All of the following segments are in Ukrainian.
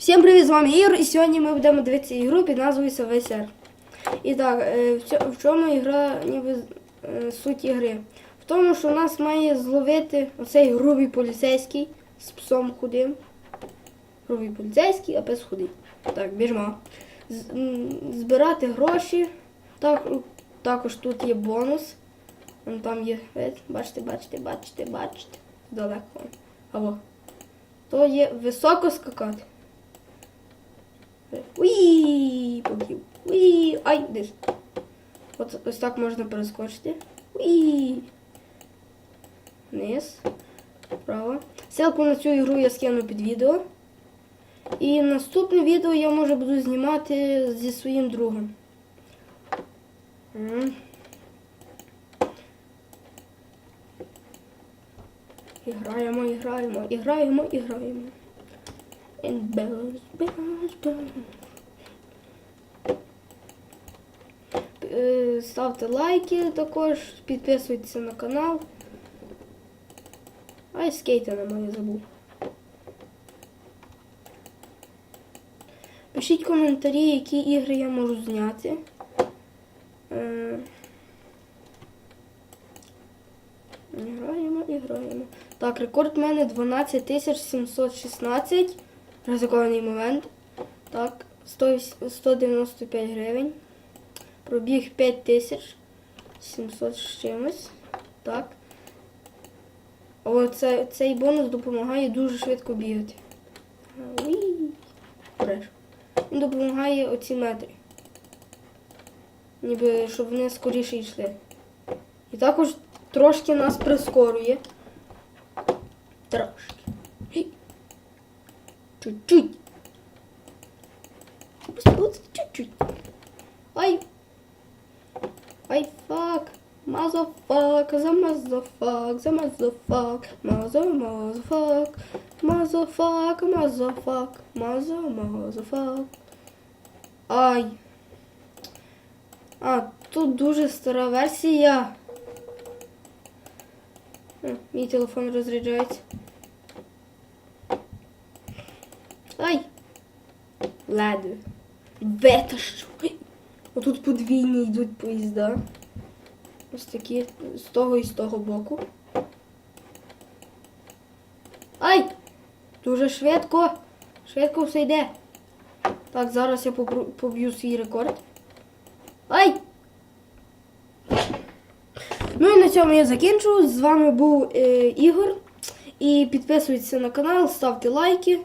Всім привіт, з вами Ігор, і сьогодні ми будемо дивитися ігру під назвою ВСР. І так, е, в чому ігра, ніби е, суть ігри? В тому, що нас має зловити оцей грубий поліцейський з псом худим. Грубий поліцейський, а пес худий. Так, біжмо. Збирати гроші. Так, також тут є бонус. Там є, бачите, бачите, бачите, бачите. Далеко. Або. То є високо скакати. Уї, побів. Уї, ай, десь. От ось так можна перескочити. Уї. Вниз. Вправо. Ссылку на цю ігру я скину під відео. І наступне відео я може буду знімати зі своїм другом. І граємо, і граємо, і граємо, і граємо. Bells, bells. Е, Ставте лайки також, підписуйтесь на канал. Ай, скейта немає, забув. Пишіть коментарі, які ігри я можу зняти. Е, Граємо і граємо. Так, рекорд в мене 12716. Ризикований момент. Так, 195 гривень. Пробіг 5700 з чимось. Так. О, це, цей бонус допомагає дуже швидко бігати. Він допомагає оці метри. Ніби щоб вони скоріше йшли. І також трошки нас прискорює. Трошки. Чуть-чуть. Чуть-чуть. Ай. Ай, фак. Мазафак, за мазафак, за мазафак, маза, мазафак, мазафак, мазафак, маза, мазафак. Ай. А, тут дуже стара версія. Мій телефон розряджається. Ай! Ледве. Витащу. Ой. Отут подвійні йдуть поїзда. Ось такі з того і з того боку. Ай! Дуже швидко. Швидко все йде. Так, зараз я поб'ю свій рекорд. Ай! Ну і на цьому я закінчу. З вами був е, Ігор. І підписуйтесь на канал, ставте лайки,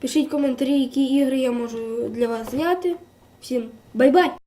пишіть коментарі, які ігри я можу для вас зняти. Всім бай-бай!